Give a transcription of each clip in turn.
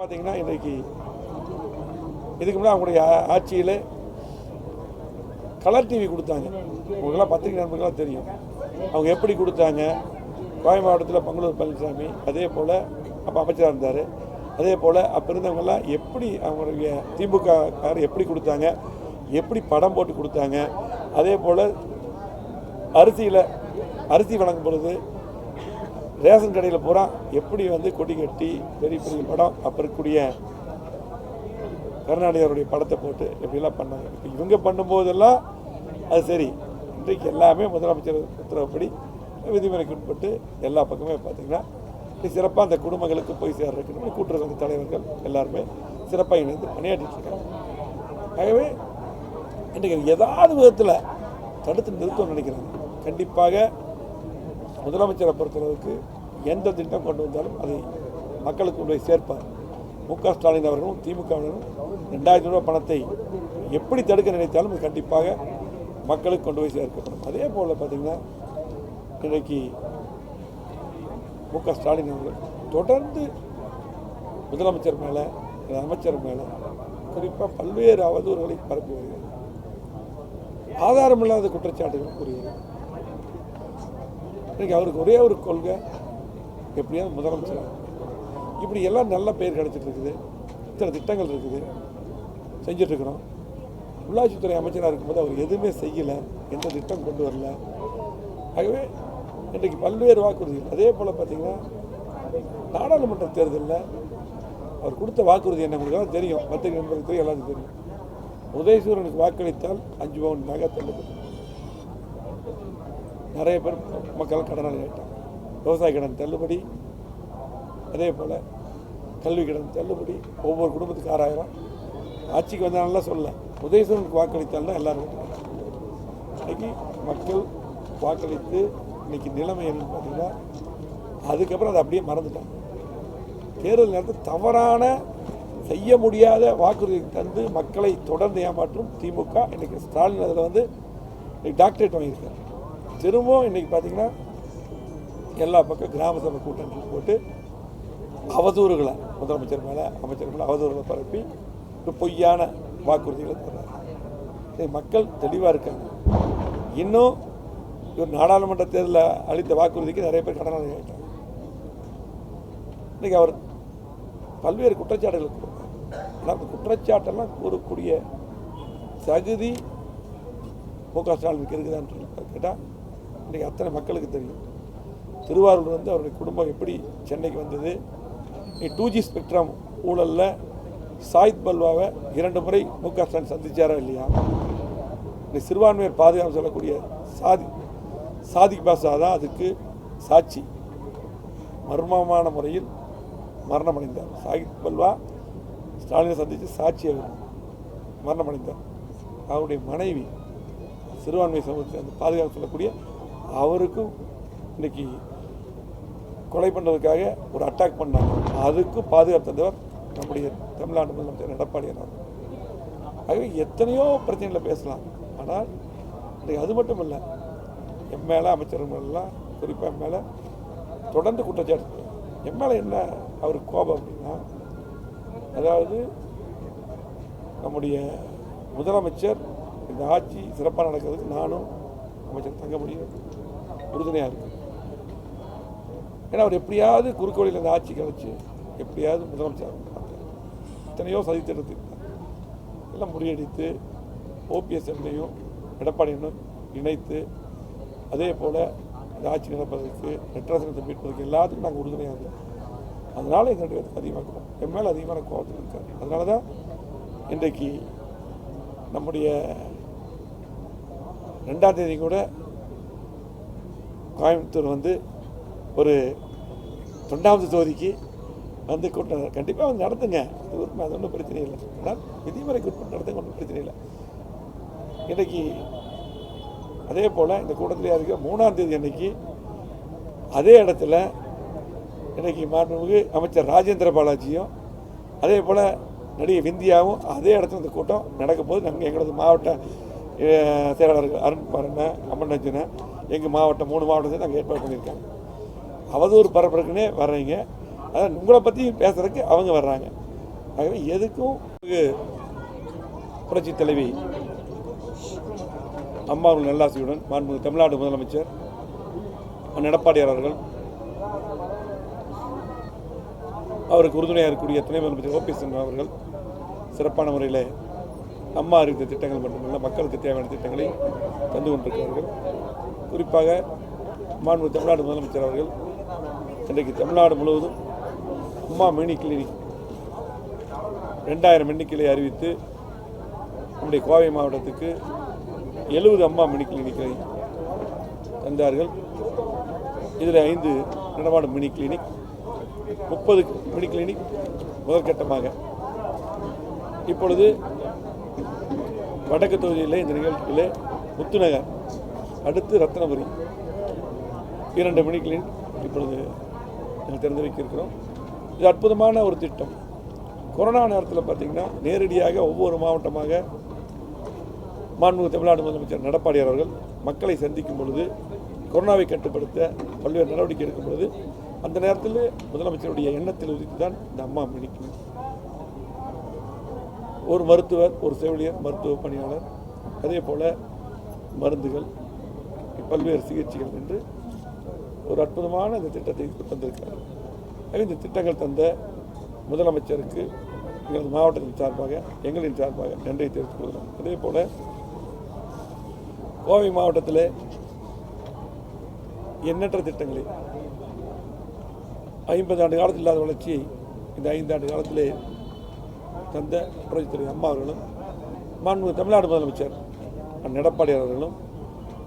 பார்த்தீங்கன்னா இன்றைக்கி இதுக்கு முன்னாடி அவங்களுடைய ஆட்சியில் கலர் டிவி கொடுத்தாங்க. உங்களுக்கெல்லாம் பத்திரிகை நண்பர்களாக தெரியும். அவங்க எப்படி கொடுத்தாங்க? கோவை மாவட்டத்தில் பங்களூர் பழனிசாமி அதே போல் அப்போ அமைச்சராக இருந்தார். அதே போல் அப்போ இருந்தவங்கெல்லாம் எப்படி அவங்களுடைய திமுக கார் எப்படி கொடுத்தாங்க? எப்படி படம் போட்டு கொடுத்தாங்க? அதே போல் அரிசியில் அரிசி வழங்கும் பொழுது ரேஷன் கடையில் பூரா எப்படி வந்து கொடி கட்டி பெரிய பெரிய படம் அப்போ இருக்கக்கூடிய கருணாநிதியருடைய படத்தை போட்டு எப்படிலாம் பண்ணாங்க. இப்போ இவங்க பண்ணும்போதெல்லாம் அது சரி. இன்றைக்கு எல்லாமே முதலமைச்சர் உத்தரவுப்படி விதிமுறைக்கு உட்பட்டு எல்லா பக்கமே பார்த்தீங்கன்னா சிறப்பாக அந்த குடும்பங்களுக்கு போய் சேர்றதுக்கு நம்ம கூட்டுறவு தலைவர்கள் எல்லாருமே சிறப்பாக இணைந்து பணியாற்றிட்டுருக்காங்க ஆகவே இன்றைக்கு ஏதாவது விதத்தில் தடுத்து நிறுத்தம் நினைக்கிறாங்க. கண்டிப்பாக முதலமைச்சரை பொறுத்தளவுக்கு எந்த திட்டம் கொண்டு வந்தாலும் அதை மக்களுக்கு கொண்டு போய் சேர்ப்பார். மு க ஸ்டாலின் அவர்களும் திமுகவினரும் ரெண்டாயிரத்தி ரூபா பணத்தை எப்படி தடுக்க நினைத்தாலும் அது கண்டிப்பாக மக்களுக்கு கொண்டு போய் சேர்க்கப்படும். அதே போல் பார்த்திங்கன்னா இன்றைக்கு மு க ஸ்டாலின் அவர்கள் தொடர்ந்து முதலமைச்சர் மேலே அமைச்சர் மேலே குறிப்பாக பல்வேறு அவதூறுகளை பரப்பி வருகிறார். ஆதாரமில்லாத குற்றச்சாட்டுகள் கூறுகிறார். இன்றைக்கு அவருக்கு ஒரே ஒரு கொள்கை எப்படியாவது முதலமைச்சர்? இப்படி எல்லாம் நல்ல பெயர் கிடைச்சிட்டு இருக்குது. இத்தனை திட்டங்கள் இருக்குது. செஞ்சுட்டு உள்ளாட்சித்துறை அமைச்சராக இருக்கும்போது அவர் எதுவுமே செய்யலை. எந்த திட்டம் கொண்டு வரல. ஆகவே இன்றைக்கு பல்வேறு வாக்குறுதிகள். அதே போல் பார்த்திங்கன்னா நாடாளுமன்ற தேர்தலில் அவர் கொடுத்த வாக்குறுதி என்ன உங்களுக்கு தெரியும். பத்திரிகை நண்பர்களுக்கு தெரியும் எல்லாத்துக்கும் தெரியும். உதயசூரனுக்கு வாக்களித்தால் அஞ்சு பவுன் நகை தள்ளுபடி. நிறைய பேர் மக்கள் கடனாளி ஆகிட்டாங்க விவசாய கடன் தள்ளுபடி அதே போல் கல்வி கடன் தள்ளுபடி ஒவ்வொரு குடும்பத்துக்கு ஆறாயிரம். ஆட்சிக்கு வந்தாலும் சொல்ல உதயசூரனுக்கு வாக்களித்தால்தான் எல்லாரும் இன்னைக்கு மக்கள் வாக்களித்து இன்னைக்கு நிலைமை என்னன்னு பார்த்தீங்கன்னா அதுக்கப்புறம் அதை அப்படியே மறந்துட்டாங்க. தேர்தல் நேரத்தில் தவறான செய்ய முடியாத வாக்குறுதி தந்து மக்களை தொடர்ந்து ஏமாற்றும் திமுக இன்னைக்கு ஸ்டாலின் அதில் வந்து இன்னைக்கு டாக்டரேட் வாங்கியிருக்காரு. திரும்பவும் இன்னைக்கு பார்த்தீங்கன்னா எல்லா பக்கம் கிராம சபை கூட்டங்கள் போட்டு அவதூறுகளை முதலமைச்சர் மேலே அமைச்சர் மேலே அவதூறுகளை பரப்பி ஒரு பொய்யான வாக்குறுதிகளை தர்றாரு மக்கள் தெளிவாக இருக்காங்க. இன்னும் இவர் நாடாளுமன்ற தேர்தலில் அளித்த வாக்குறுதிக்கு நிறைய பேர் கடனாளி ஆகிட்டாங்க இன்றைக்கி அவர் பல்வேறு குற்றச்சாட்டுகள் ஆனால் அந்த குற்றச்சாட்டெல்லாம் கூறக்கூடிய தகுதி மு க ஸ்டாலினுக்கு இருக்குதான்னு கேட்டால் இன்றைக்கி அத்தனை மக்களுக்கு தெரியும். திருவாரூர் வந்து அவருடைய குடும்பம் எப்படி சென்னைக்கு வந்தது? டூ ஜி ஸ்பெக்ட்ரம் ஊழலில் சாயித் பல்வாவை இரண்டு முறை மு க ஸ்டாலின் சந்தித்தாரா இல்லையா? இந்த சிறுபான்மையர் பாதுகாப்பு சொல்லக்கூடிய சாதி சாதிக் பாஷா தான் அதுக்கு சாட்சி. மர்மமான முறையில் மரணம் அடைந்தார் சாகித் பல்வா ஸ்டாலினை சந்தித்து சாட்சி அவர் மரணம் அடைந்தார் அவருடைய மனைவி சிறுபான்மை சமூகத்தை அந்த பாதுகாப்பு சொல்லக்கூடிய அவருக்கும் இன்னைக்கு கொலை பண்ணுறதுக்காக ஒரு அட்டாக் பண்ணாங்க. அதுக்கு பாதுகாப்பு தந்தவர் நம்முடைய தமிழ்நாடு முதலமைச்சர் எடப்பாடியார் அவர் ஆகவே எத்தனையோ பிரச்சனைகளை பேசலாம். ஆனால் இன்றைக்கு அது மட்டும் இல்லை என் மேலே அமைச்சர்கள்லாம் குறிப்பாக என் மேலே தொடர்ந்து குற்றச்சாட்டு என் மேலே என்ன அவருக்கு கோபம் அப்படின்னா அதாவது நம்முடைய முதலமைச்சர் இந்த ஆட்சி சிறப்பாக நடக்கிறதுக்கு நானும் அமைச்சர் தங்க முடியும் உறுதுணையாக இருக்கு ஏன்னா அவர் எப்படியாவது குறுக்கு வழியில் இந்த ஆட்சி கழிச்சு எப்படியாவது முதலமைச்சர் எத்தனையோ சதித்திட்டத்தை எல்லாம் முறியடித்து ஓபிஎஸ் எண்ணையும் எடப்பாடியனும் இணைத்து அதே போல் இந்த ஆட்சி நடப்பதற்கு நெட்ரசனத்தை மீட்பதற்கு எல்லாத்துக்கும் நாங்கள் உறுதுணையாக இருந்தோம். அதனால் எங்களுடைய அதிகமாக கோபம் என் மேலே அதிகமான கோபத்தில் இருக்கார் அதனால தான் இன்றைக்கு நம்முடைய ரெண்டாம் தேதி கூட கோயம்புத்தூர் வந்து ஒரு தொண்டாவது தொகுதிக்கு வந்து கூட்டம் கண்டிப்பாக வந்து நடத்துங்க. அது அது ஒன்றும் பிரச்சனை இல்லை. ஆனால் விதிமுறைக்கு உட்பட்டு நடத்துங்க ஒன்றும் பிரச்சனை இல்லை. இன்றைக்கி அதே போல் இந்த கூட்டத்தில் இருக்க மூணாம் தேதி அன்னைக்கு அதே இடத்துல இன்னைக்கு மாண்புமிகு அமைச்சர் ராஜேந்திர பாலாஜியும் அதே போல் நடிகை விந்தியாவும் அதே இடத்துல இந்த கூட்டம் நடக்கும் போது நாங்கள் எங்களது மாவட்ட செயலாளர்கள் அருண் பாரண்ண அம்மன் எங்கள் மாவட்டம் மூணு மாவட்டத்தை நாங்கள் ஏற்பாடு பண்ணியிருக்காங்க அவதூறு பரப்புறதுக்குன்னே வர்றீங்க. அதான் உங்களை பற்றி பேசுகிறதுக்கு அவங்க வர்றாங்க. ஆகவே எதுக்கும் புரட்சி தலைவி அம்மா அவர்கள் நல்லாசியுடன் மாண்புமிகு தமிழ்நாடு முதலமைச்சர் எடப்பாடியார் அவர்கள் அவருக்கு உறுதுணையாக இருக்கக்கூடிய துணை முதலமைச்சர் ஓபிஎஸ் அவர்கள் சிறப்பான முறையில் அம்மா அறிவித்த திட்டங்கள் மட்டுமல்ல மக்களுக்கு தேவையான திட்டங்களை தந்து கொண்டிருக்கிறார்கள். குறிப்பாக மாண்பு தமிழ்நாடு முதலமைச்சர் அவர்கள் இன்றைக்கு தமிழ்நாடு முழுவதும் உமா மினி கிளினிக் ரெண்டாயிரம் எண்ணிக்கையை அறிவித்து நம்முடைய கோவை மாவட்டத்துக்கு எழுபது அம்மா மினி கிளினிக்கை தந்தார்கள். இதில் ஐந்து நடமாடும் மினி கிளினிக் முப்பது மினி கிளினிக் முதற்கட்டமாக. இப்பொழுது வடக்கு தொகுதியிலே இந்த நிகழ்ச்சியில் முத்துநகர் அடுத்து ரத்னபுரி. இரண்டு மினி கிளினிக் இப்பொழுது நாங்கள் திறந்து வைக்கிருக்கிறோம் இது அற்புதமான ஒரு திட்டம். கொரோனா நேரத்தில் பார்த்தீங்கன்னா நேரடியாக ஒவ்வொரு மாவட்டமாக மாண்புமிகு தமிழ்நாடு முதலமைச்சர் எடப்பாடியார் அவர்கள் மக்களை சந்திக்கும் பொழுது கொரோனாவை கட்டுப்படுத்த பல்வேறு நடவடிக்கை எடுக்கும் பொழுது அந்த நேரத்தில் முதலமைச்சருடைய எண்ணத்தில் உதித்து தான் இந்த அம்மா மணிக்கு ஒரு மருத்துவர் ஒரு செவிலியர் மருத்துவ பணியாளர் அதே போல் மருந்துகள் பல்வேறு சிகிச்சைகள் என்று ஒரு அற்புதமான இந்த திட்டத்தை தந்திருக்கிறார் இந்த திட்டங்கள் தந்த முதலமைச்சருக்கு எங்களது மாவட்டத்தின் சார்பாக எங்களின் சார்பாக நன்றியை தெரிவித்துக் கொள்கிறோம். அதே போல் கோவை மாவட்டத்தில் எண்ணற்ற திட்டங்களை ஐம்பது ஆண்டு காலத்தில் இல்லாத வளர்ச்சியை இந்த ஐந்து ஆண்டு காலத்திலே தந்த புரட்சித்துறை அம்மா அவர்களும் மாண்பு தமிழ்நாடு முதலமைச்சர் அண்ணன் அவர்களும்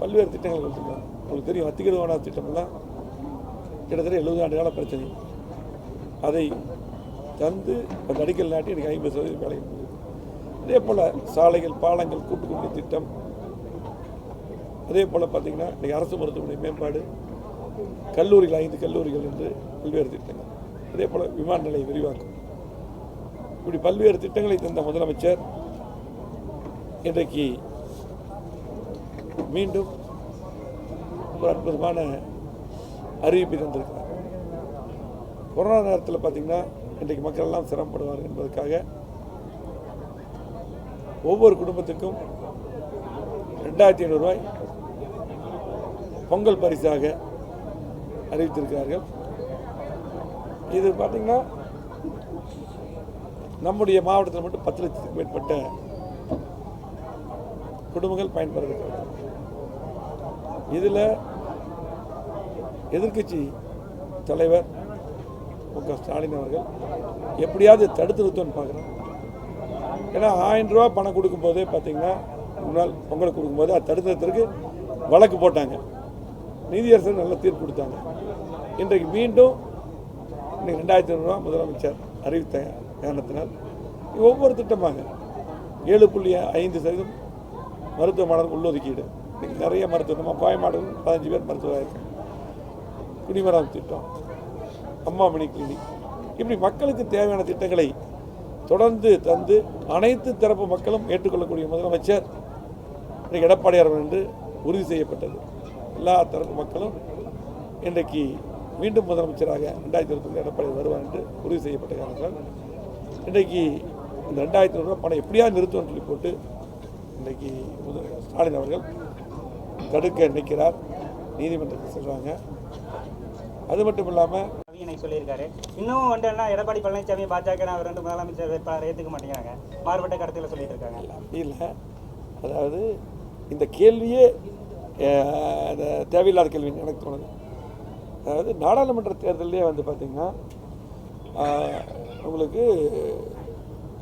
பல்வேறு திட்டங்கள் கொடுத்துருக்காங்க உங்களுக்கு தெரியும் அத்திகிடுவான திட்டமெல்லாம் கிட்டத்தட்ட எழுபது ஆண்டு கால பிரச்சனை. அதை தந்து அந்த அடிக்கல் நாட்டி எனக்கு ஐம்பது சதவீதம் வேலை அதே போல் சாலைகள் பாலங்கள் கூட்டுக்குடி திட்டம். அதே போல் பார்த்தீங்கன்னா இன்றைக்கி அரசு மருத்துவமனை மேம்பாடு. கல்லூரிகள் ஐந்து கல்லூரிகள் என்று பல்வேறு திட்டங்கள். அதே போல் விமான நிலைய விரிவாக்கம். இப்படி பல்வேறு திட்டங்களை தந்த முதலமைச்சர் இன்றைக்கு மீண்டும் ஒரு அற்புதமான அறிவிப்பு தந்திருக்கிறார். கொரோனா நேரத்தில் பார்த்தீங்கன்னா இன்றைக்கு மக்கள் எல்லாம் சிரமப்படுவார்கள் என்பதற்காக ஒவ்வொரு குடும்பத்துக்கும் ரெண்டாயிரத்தி ஐநூறுரூவாய் பொங்கல் பரிசாக அறிவித்திருக்கிறார்கள். இது பார்த்தீங்கன்னா நம்முடைய மாவட்டத்தில் மட்டும் பத்து லட்சத்துக்கு மேற்பட்ட குடும்பங்கள் பயன்பெறுகிறது இதில் எதிர்க்கட்சி தலைவர் மு க. ஸ்டாலின் அவர்கள் எப்படியாவது தடுத்து நிறுத்தம்னு பார்க்குறோம். ஏன்னா ஆயிரம் ரூபா பணம் கொடுக்கும்போதே பார்த்தீங்கன்னா முன்னாள் பொங்கல் கொடுக்கும்போது அது தடுத்து நிறுத்தறதுக்கு வழக்கு போட்டாங்க. நீதியரசர் நல்ல தீர்ப்பு கொடுத்தாங்க. இன்றைக்கு மீண்டும் இன்றைக்கு ரெண்டாயிரத்தி ஐநூறுரூவா முதலமைச்சர் அறிவித்த காரணத்தினால் ஒவ்வொரு திட்டமாக ஏழு புள்ளி ஐந்து சதவீதம் மருத்துவ மாணவர் உள்ளொதுக்கீடு. இன்றைக்கி நிறைய மருத்துவம் நம்ம பதினஞ்சு பேர் மருத்துவராக இருக்காங்க. குடிமராம் திட்டம் அம்மா மணி கிளினிக். இப்படி மக்களுக்கு தேவையான திட்டங்களை தொடர்ந்து தந்து அனைத்து தரப்பு மக்களும் ஏற்றுக்கொள்ளக்கூடிய முதலமைச்சர் இன்றைக்கு எடப்பாடியார் என்று உறுதி செய்யப்பட்டது. எல்லா தரப்பு மக்களும் இன்றைக்கு மீண்டும் முதலமைச்சராக ரெண்டாயிரத்தி இருபத்தி எடப்பாடி வருவார் என்று உறுதி செய்யப்பட்ட காரணத்தால் இன்றைக்கு இந்த ரெண்டாயிரத்தி ரூபாய் பணம் எப்படியாவது நிறுத்துவோம்னு சொல்லி போட்டு இன்றைக்கு முதல் ஸ்டாலின் அவர்கள் தடுக்க நிற்கிறார் நீதிமன்றத்துக்கு செல்கிறாங்க அது மட்டும் இல்லாமல் அவியனை சொல்லியிருக்காரு. இன்னும் வந்து என்ன எடப்பாடி பழனிசாமி பாஜக அவர் ரெண்டு முதலமைச்சர் வேட்பாளர் ஏற்றுக்க மாட்டேங்கிறாங்க. மாறுபட்ட கருத்துல சொல்லிட்டு இருக்காங்க. அப்படி இல்லை. அதாவது இந்த கேள்வியே தேவையில்லாத கேள்வி எனக்கு தோணுது. அதாவது நாடாளுமன்ற தேர்தலே வந்து பார்த்திங்கன்னா உங்களுக்கு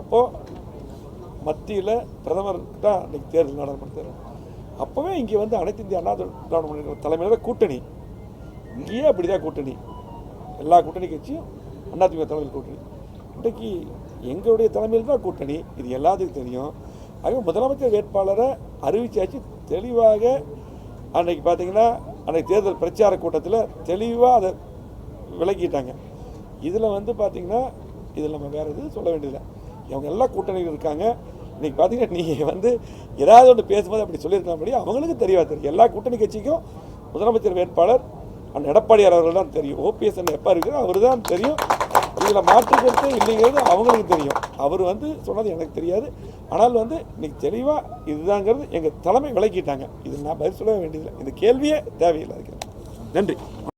அப்போது மத்தியில் பிரதமர் தான் இன்னைக்கு தேர்தல் நாடாளுமன்ற தேர்தல். அப்போவே இங்கே வந்து அனைத்து இந்திய அண்ணா திராவிட முன்னேற்ற தலைமையில் கூட்டணி. இங்கேயே அப்படி தான் கூட்டணி. எல்லா கூட்டணி கட்சியும் அதிமுக தலைமையில் கூட்டணி. இன்றைக்கு எங்களுடைய தலைமையில் தான் கூட்டணி. இது எல்லாத்துக்கும் தெரியும். ஆக முதலமைச்சர் வேட்பாளரை அறிவிச்சாச்சு தெளிவாக. அன்றைக்கி பார்த்தீங்கன்னா அன்றைக்கு தேர்தல் பிரச்சார கூட்டத்தில் தெளிவாக அதை விளக்கிட்டாங்க. இதில் வந்து பார்த்தீங்கன்னா இதில் நம்ம வேறு எதுவும் சொல்ல வேண்டியதில்லை. இவங்க எல்லாம் கூட்டணியில் இருக்காங்க. இன்றைக்கி பார்த்தீங்கன்னா நீங்கள் வந்து ஏதாவது ஒன்று பேசும்போது அப்படி சொல்லியிருக்கலாம் முடியும் அவங்களுக்கும் தெரியவா தெரியும். எல்லா கூட்டணி கட்சிக்கும் முதலமைச்சர் வேட்பாளர் அந்த எடப்பாடியார் அவர்கள் தான் தெரியும் ஓபிஎஸ் எப்போ இருக்கிறோ அவர் தான் தெரியும். இதில் மாற்றுக்கிறது இல்லைங்கிறது அவங்களுக்கு தெரியும். அவர் வந்து சொன்னது எனக்கு தெரியாது. ஆனால் வந்து இன்னைக்கு தெளிவாக இதுதாங்கிறது எங்கள் தலைமை விளக்கிட்டாங்க. இது நான் பதில் சொல்ல வேண்டியதில்லை. இந்த கேள்வியே தேவையில்லை அதுக்கு. நன்றி.